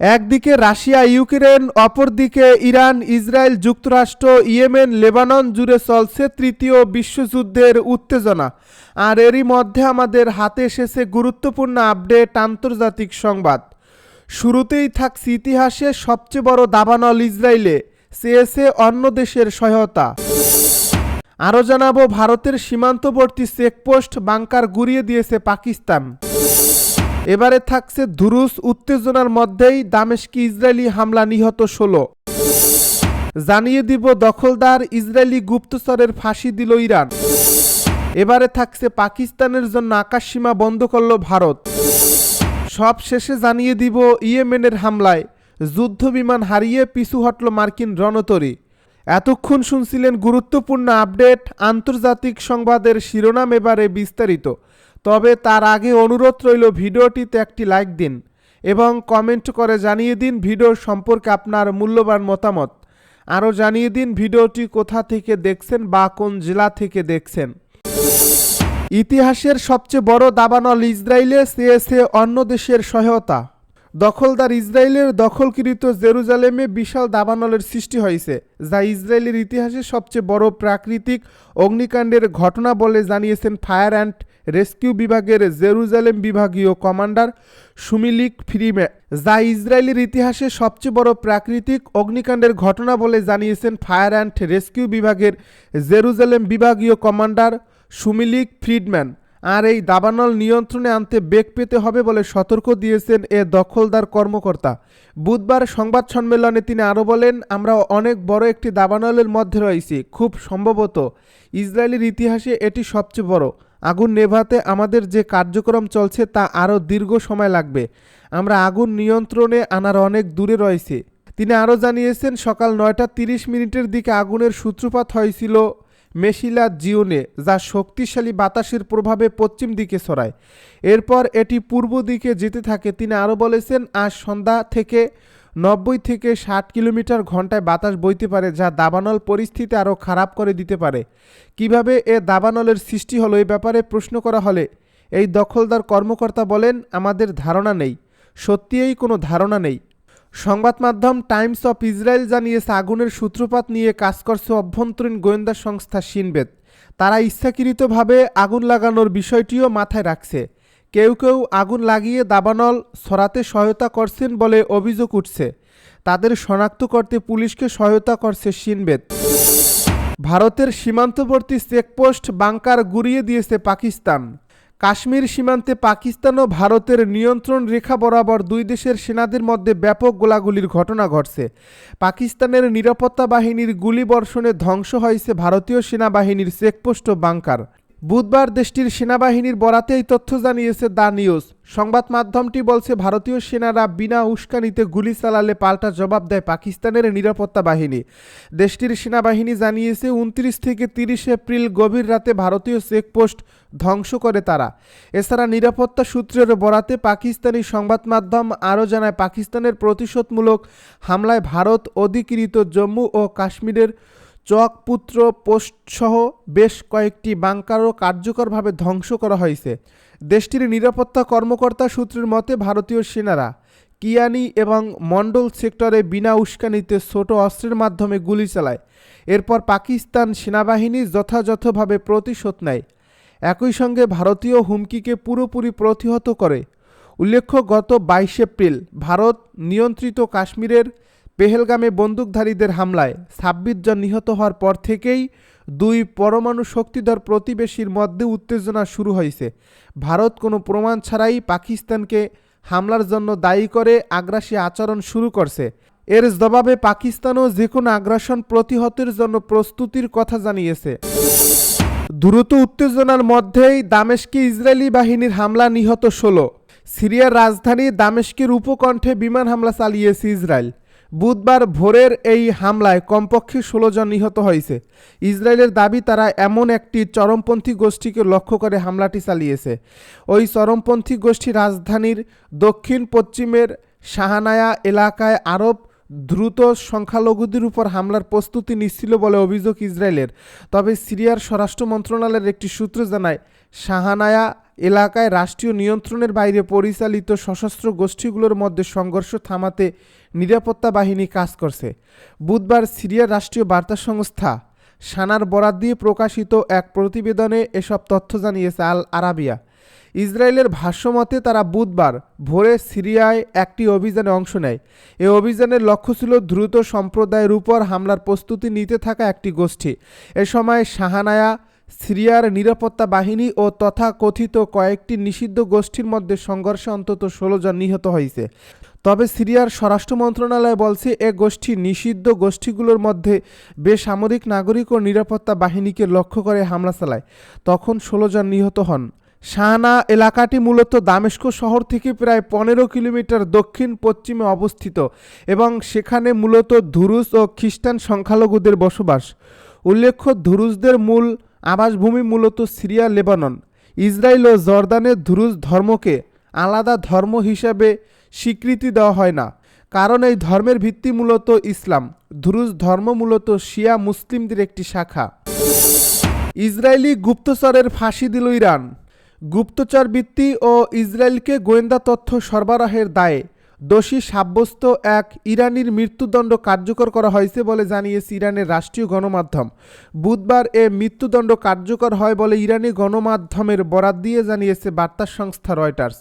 একদিকে Russia, Ukraine, অপরদিকে Iran, Israel, যুক্তরাষ্ট্র, ইয়েমেন, লেবানন জুড়ে চলছে তৃতীয় বিশ্বযুদ্ধের উত্তেজনা। আর এরই মধ্যে আমাদের হাতে এসেছে গুরুত্বপূর্ণ আপডেট আন্তর্জাতিক সংবাদ। শুরুতেই থাকছে ইতিহাসে সবচেয়ে বড় দাবানল ইসরায়েলে, চেয়েছে অন্য দেশের সহায়তা। আরও জানাব, ভারতের সীমান্তবর্তী চেকপোস্ট বাংকার গুড়িয়ে দিয়েছে পাকিস্তান। এবারে থাকছে ধুরুস উত্তেজনার মধ্যেই দামেশকি ইসরায়েলি হামলা নিহত ষোলো। জানিয়ে দিব দখলদার ইসরায়েলি গুপ্তচরের ফাঁসি দিল ইরান। এবারে থাকছে পাকিস্তানের জন্য আকাশসীমা বন্ধ করল ভারত। সব শেষে জানিয়ে দিব ইয়েমেনের হামলায়। যুদ্ধ বিমান হারিয়ে পিছু হটল মার্কিন রণতরী। এতক্ষণ শুনছিলেন গুরুত্বপূর্ণ আপডেট, আন্তর্জাতিক সংবাদের শিরোনাম এবারে বিস্তারিত। তবে তার আগে অনুরোধ রইল ভিডিওটিতে একটি লাইক দিন এবং কমেন্ট করে জানিয়ে দিন ভিডিও সম্পর্কে আপনার মূল্যবান মতামত। আরও জানিয়ে দিন ভিডিওটি কোথা থেকে দেখছেন বা কোন জেলা থেকে দেখছেন। ইতিহাসের সবচেয়ে বড় দাবানল ইসরায়েলে চেয়েছে অন্য দেশের সহায়তা। দখলদার ইসরায়েলের দখলকৃত জেরুজালেমে বিশাল দাবানলের সৃষ্টি হয়েছে, যা ইসরায়েলের ইতিহাসে সবচেয়ে বড় প্রাকৃতিক অগ্নিকাণ্ডের ঘটনা বলে জানিয়েছেন ফায়ার অ্যান্ড রেস্কিউ বিভাগের জেরুজালেম বিভাগীয় কমান্ডার সুমিলিক ফ্রিমে, যা ইসরায়েলের ইতিহাসে সবচেয়ে বড় প্রাকৃতিক অগ্নিকাণ্ডের ঘটনা বলে জানিয়েছেন ফায়ার অ্যান্ড রেস্কিউ বিভাগের জেরুজালেম বিভাগীয় কমান্ডার সুমিলিক ফ্রিডম্যান। আর এই দাবানল নিয়ন্ত্রণে আনতে বেগ পেতে হবে বলে সতর্ক দিয়েছেন এ দখলদার কর্মকর্তা। বুধবার সংবাদ সম্মেলনে তিনি আরও বলেন, আমরা অনেক বড় একটি দাবানলের মধ্যে রয়েছি, খুব সম্ভবত ইসরায়েলের ইতিহাসে এটি সবচেয়ে বড়। আগুন নেভাতে আমাদের যে কার্যক্রম চলছে তা আরও দীর্ঘ সময় লাগবে। আমরা আগুন নিয়ন্ত্রণে আনার অনেক দূরে রয়েছে। তিনি আরও জানিয়েছেন, সকাল নয়টা তিরিশ মিনিটের দিকে আগুনের সূত্রপাত হয়েছিল মেশিলা জিওনে, যা শক্তিশালী বাতাসের প্রভাবে পশ্চিম দিকে ছড়ায়। এরপর এটি পূর্ব দিকে যেতে থাকে, তিনি আরও বলেছেন, আজ সন্ধ্যা থেকে নব্বই থেকে ষাট কিলোমিটার ঘন্টায় বাতাস বইতে পারে, যা দাবানল পরিস্থিতি আরও খারাপ করে দিতে পারে। কীভাবে এ দাবানলের সৃষ্টি হলো এই ব্যাপারে প্রশ্ন করা হলে, এই দখলদার কর্মকর্তা বলেন, আমাদের ধারণা নেই। সত্যিই কোনো ধারণা নেই। সংবাদ মাধ্যম টাইমস অফ ইসরায়েল জানিয়েছে, আগুনের সূত্রপাত নিয়ে কাজ করছে অভ্যন্তরীণ গোয়েন্দা সংস্থা সিনবেদ। তারা ইচ্ছাকৃতভাবে আগুন লাগানোর বিষয়টিও মাথায় রাখছে। কেউ কেউ আগুন লাগিয়ে দাবানল সরাতে সহায়তা করছেন বলে অভিযোগ উঠছে। তাদের শনাক্ত করতে পুলিশকে সহায়তা করছে সিনবেদ। ভারতের সীমান্তবর্তী চেকপোস্ট বাংকার গুড়িয়ে দিয়েছে পাকিস্তান। কাশ্মীর সীমান্তে পাকিস্তান ও ভারতের নিয়ন্ত্রণ রেখা বরাবর দুই দেশের সেনাদের মধ্যে ব্যাপক গোলাগুলির ঘটনা ঘটছে। পাকিস্তানের নিরাপত্তা বাহিনীর গুলিবর্ষণে ধ্বংস হয়েছে ভারতীয় সেনাবাহিনীর চেকপোস্ট ও বাংকার। বুধবার দেশটির সেনাবাহিনীর বরাতে এই তথ্য জানিয়েছে দ্য নিউজ। সংবাদ মাধ্যমটি বলছে, ভারতীয় সেনারা বিনা উস্কানিতে গুলি চালালে পাল্টা জবাব দেয় পাকিস্তানের নিরাপত্তা বাহিনী। দেশটির সেনাবাহিনী জানিয়েছে, উনত্রিশ থেকে তিরিশ এপ্রিল গভীর রাতে ভারতীয় চেকপোস্ট ধ্বংস করে তারা। এছাড়া নিরাপত্তা সূত্রের বরাতে পাকিস্তানি সংবাদ মাধ্যম আরও জানায়, পাকিস্তানের প্রতিশোধমূলক হামলায় ভারত অধিকৃত জম্মু ও কাশ্মীরের চকপুত্র পোস্টসহ বেশ কয়েকটি বাংকারও কার্যকরভাবে ধ্বংস করা হয়েছে। দেশটির নিরাপত্তা কর্মকর্তা সূত্রের মতে ভারতীয় সেনারা কিয়ানি এবং মন্ডল সেক্টরে বিনা উস্কানিতে ছোট অস্ত্রের মাধ্যমে গুলি চালায়। এরপর পাকিস্তান সেনাবাহিনী যথাযথভাবে প্রতিশোধ নেয়। একই সঙ্গে ভারতীয় হুমকিকে পুরোপুরি প্রতিহত করে। উল্লেখ্য, গত বাইশ এপ্রিল ভারত নিয়ন্ত্রিত কাশ্মীরের পেহেলগামে বন্দুকধারীদের হামলায় ছাব্বিশ জন নিহত হওয়ার পর থেকেই দুই পরমাণু শক্তিধর প্রতিবেশীর মধ্যে উত্তেজনা শুরু হয়েছে। ভারত কোনো প্রমাণ ছাড়াই পাকিস্তানকে হামলার জন্য দায়ী করে আগ্রাসী আচরণ শুরু করছে। এর জবাবে পাকিস্তানও যে কোনো আগ্রাসন প্রতিহতের জন্য প্রস্তুতির কথা জানিয়েছে। দ্রুত উত্তেজনার মধ্যেই দামেশকে ইসরায়েলি বাহিনীর হামলা নিহত ষোলো। সিরিয়ার রাজধানী দামেশকের উপকণ্ঠে বিমান হামলা চালিয়েছে ইসরায়েল। বুধবার ভোরের এই হামলায় কমপক্ষে ষোলো জন নিহত হয়েছে। ইসরায়েলের দাবি, তারা এমন একটি চরমপন্থী গোষ্ঠীকে লক্ষ্য করে হামলাটি চালিয়েছে। ওই চরমপন্থী গোষ্ঠী রাজধানীর দক্ষিণ পশ্চিমের শাহানায়া এলাকায় আরব দ্রুত সংখ্যালঘুদের উপর হামলার প্রস্তুতি নিচ্ছিল বলে অভিযোগ ইসরায়েলের। তবে সিরিয়ার স্বরাষ্ট্র মন্ত্রণালয়ের একটি সূত্র জানায়, শাহানায়া এলাকায় রাষ্ট্রীয় নিয়ন্ত্রণের বাইরে পরিচালিত সশস্ত্র গোষ্ঠীগুলোর মধ্যে সংঘর্ষ থামাতে নিরাপত্তা বাহিনী কাজ করছে। বুধবার সিরিয়ার রাষ্ট্রীয় বার্তা সংস্থা সানার বরাত দিয়ে প্রকাশিত এক প্রতিবেদনে এসব তথ্য জানিয়েছে আল আরাবিয়া ইসরায়েলের ভাষ্যমতে তারা বুধবার ভোরে সিরিয়ায় একটি অভিযানে অংশ নেয়। এ অভিযানের লক্ষ্য ছিল দ্রুত সম্প্রদায়ের উপর হামলার প্রস্তুতি নিতে থাকা একটি গোষ্ঠী। এ সময় শাহানায়া, সিরিয়ার নিরাপত্তা বাহিনী ও তথাকথিত কয়েকটি নিষিদ্ধ গোষ্ঠীর মধ্যে সংঘর্ষে অন্তত ষোলো জন নিহত হয়েছে। তবে সিরিয়ার স্বরাষ্ট্র মন্ত্রণালয় বলছে, এ গোষ্ঠী নিষিদ্ধ গোষ্ঠীগুলোর মধ্যে বেসামরিক নাগরিক ও নিরাপত্তা বাহিনীকে লক্ষ্য করে হামলা চালায়। তখন ষোলো জন নিহত হন। শাহানা এলাকাটি মূলত দামেস্ক শহর থেকে প্রায় পনেরো কিলোমিটার দক্ষিণ পশ্চিমে অবস্থিত এবং সেখানে মূলত ধুরুস ও খ্রিস্টান সংখ্যালঘুদের বসবাস। উল্লেখ্য ধুরুসদের মূল আবাসভূমি মূলত সিরিয়া, লেবানন। ইসরায়েল ও জর্দানের ধুরুস ধর্মকে আলাদা ধর্ম হিসাবে স্বীকৃতি দেওয়া হয় না, কারণ এই ধর্মের ভিত্তি মূলত ইসলাম। ধুরুস ধর্ম মূলত শিয়া মুসলিমদের একটি শাখা। ইসরায়েলি গুপ্তচরের ফাঁসি দিল ইরান। গুপ্তচর বৃত্তি ও ইসরায়েলকে গোয়েন্দা তথ্য সরবরাহের দায়ে দোষী সাব্যস্ত এক ইরানির মৃত্যুদণ্ড কার্যকর করা হয়েছে বলে জানিয়েছে ইরানের রাষ্ট্রীয় গণমাধ্যম। বুধবার এ মৃত্যুদণ্ড কার্যকর হয় বলে ইরানি গণমাধ্যমের বরাত দিয়ে জানিয়েছে বার্তা সংস্থা রয়টার্স।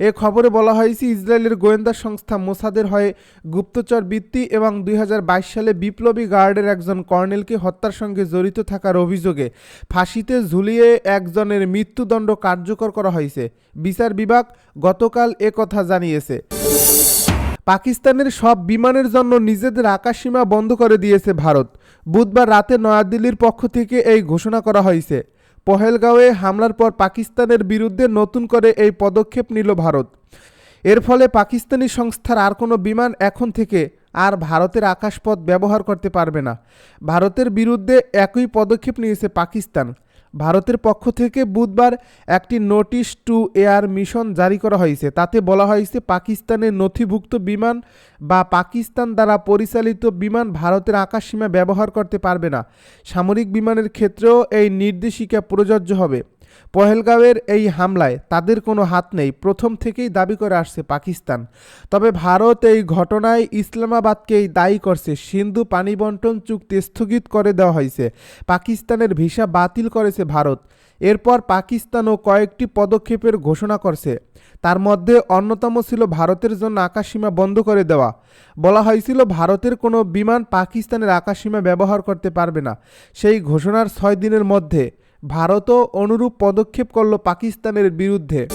এ খবরে বলা হয়েছে, ইসরায়েলের গোয়েন্দা সংস্থা মোসাদের হয়ে গুপ্তচর বৃত্তি এবং দুই হাজার বাইশ সালে বিপ্লবী গার্ডের একজন কর্নেলকে হত্যার সঙ্গে জড়িত থাকার অভিযোগে ফাঁসিতে ঝুলিয়ে একজনের মৃত্যুদণ্ড কার্যকর করা হয়েছে। বিচার বিভাগ গতকাল এ কথা জানিয়েছে। পাকিস্তানের সব বিমানের জন্য নিজেদের আকাশসীমা বন্ধ করে দিয়েছে ভারত। বুধবার রাতে নয়াদিল্লির পক্ষ থেকে এই ঘোষণা করা হয়েছে। পহেলগাঁওয়ে হামলার পর পাকিস্তানের বিরুদ্ধে নতুন করে এই পদক্ষেপ নিল ভারত। এর ফলে পাকিস্তানি সংস্থার আর কোনো বিমান এখন থেকে আর ভারতের আকাশপথ ব্যবহার করতে পারবে না। ভারতের বিরুদ্ধে একই পদক্ষেপ নিয়েছে পাকিস্তান। ভারতের পক্ষ থেকে বুধবার একটি নোটিশ টু এয়ার মিশন জারি করা হয়েছে। তাতে বলা হয়েছে, পাকিস্তানের নথিভুক্ত বিমান বা পাকিস্তান দ্বারা পরিচালিত বিমান ভারতের আকাশসীমা ব্যবহার করতে পারবে না। সামরিক বিমানের ক্ষেত্রেও এই নির্দেশিকা প্রযোজ্য হবে। পহেলগাঁওয়ের এই হামলায় তাদের কোনো হাত নেই। প্রথম থেকেই দাবি করে আসছে পাকিস্তান। তবে ভারত এই ঘটনায় ইসলামাবাদকেই দায়ী করছে। সিন্ধু পানি বন্টন চুক্তি স্থগিত করে দেওয়া হয়েছে। পাকিস্তানের ভিসা বাতিল করেছে ভারত। এরপর পাকিস্তানও কয়েকটি পদক্ষেপের ঘোষণা করছে। তার মধ্যে অন্যতম ছিল ভারতের জন্য আকাশসীমা বন্ধ করে দেওয়া। বলা হয়েছিল ভারতের কোনো বিমান পাকিস্তানের আকাশসীমা ব্যবহার করতে পারবে না। সেই ঘোষণার ছয় দিনের মধ্যে ভারতও অনুরূপ পদক্ষেপ করল পাকিস্তানের বিরুদ্ধে।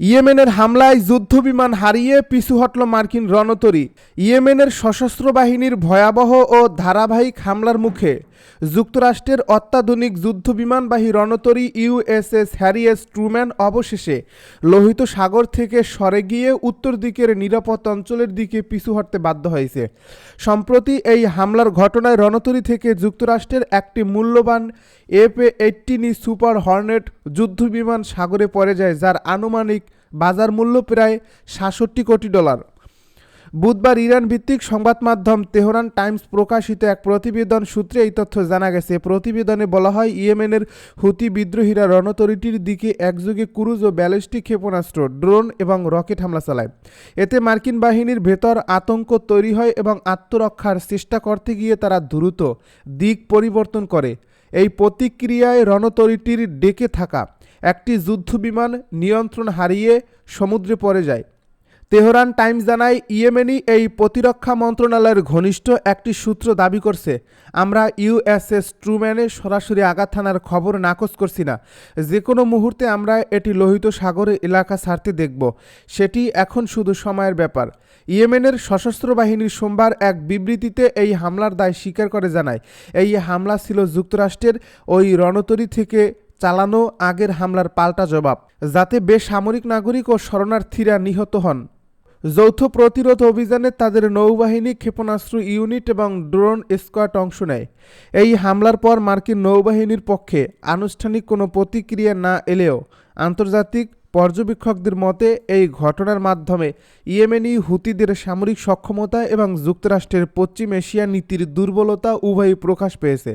ইয়েমেনের হামলায় যুদ্ধবিমান হারিয়ে পিছু হটল মার্কিন রণতরী। ইয়েমেনের সশস্ত্র বাহিনীর ভয়াবহ ও ধারাবাহিক হামলার মুখে যুক্তরাষ্ট্রের অত্যাধুনিক যুদ্ধবিমানবাহী রণতরী ইউএসএস হ্যারিয়েস ট্রুম্যান অবশেষে লোহিত সাগর থেকে সরে গিয়ে উত্তর দিকের নিরাপদ অঞ্চলের দিকে পিছু হটতে বাধ্য হয়েছে। সম্প্রতি এই হামলার ঘটনায় রণতরী থেকে যুক্তরাষ্ট্রের একটি মূল্যবান এফ এইটিনি সুপার হর্নেট যুদ্ধবিমান সাগরে পড়ে যায়, যার আনুমানিক বাজার মূল্য প্রায় সাতষট্টি কোটি ডলার। বুধবার ইরান ভিত্তিক সংবাদ মাধ্যম তেহরান টাইমস প্রকাশিত এক প্রতিবেদন সূত্রে এই তথ্য জানা গেছে। প্রতিবেদনে বলা হয়, ইয়েমেনের হুতি বিদ্রোহীরা রণতরীটির দিকে একযোগে ক্রুজ ও ব্যালিস্টিক ক্ষেপণাস্ত্র, ড্রোন এবং রকেট হামলা চালায়। এতে মার্কিন বাহিনীর ভেতর আতঙ্ক তৈরি হয় এবং আত্মরক্ষার চেষ্টা করতে গিয়ে তারা দ্রুত দিক পরিবর্তন করে। এই প্রতিক্রিয়ায় রণতরীটির ডেকে থাকা একটি যুদ্ধবিমান নিয়ন্ত্রণ হারিয়ে সমুদ্রে পড়ে যায়। তেহরান টাইমস জানায়, ইয়েমেনি এই প্রতিরক্ষা মন্ত্রণালয়ের ঘনিষ্ঠ একটি সূত্র দাবি করছে, আমরা ইউএসএস ট্রুম্যানে সরাসরি আঘাত হানার খবর নাকচ করছি না। যে কোনো মুহূর্তে আমরা এটি লোহিত সাগরের এলাকা ছাড়তে দেখব, সেটি এখন শুধু সময়ের ব্যাপার। ইয়েমেনের সশস্ত্র বাহিনীর সোমবার এক বিবৃতিতে এই হামলার দায় স্বীকার করে জানায়, এই হামলা ছিল যুক্তরাষ্ট্রের ওই রণতরী থেকে চালানো আগের হামলার পাল্টা জবাব, যাতে বেসামরিক নাগরিক ও শরণার্থীরা নিহত হন। যৌথ প্রতিরোধ অভিযানে তাদের নৌবাহিনী ক্ষেপণাস্ত্র ইউনিট এবং ড্রোন স্কোয়াড অংশ নেয়। এই হামলার পর মার্কিন নৌবাহিনীর পক্ষে আনুষ্ঠানিক কোনো প্রতিক্রিয়া না এলেও আন্তর্জাতিক পর্যবেক্ষকদের মতে এই ঘটনার মাধ্যমে ইয়েমেনি হুতিদের সামরিক সক্ষমতা এবং যুক্তরাষ্ট্রের পশ্চিম এশিয়া নীতির দুর্বলতা উভয়ই প্রকাশ পেয়েছে।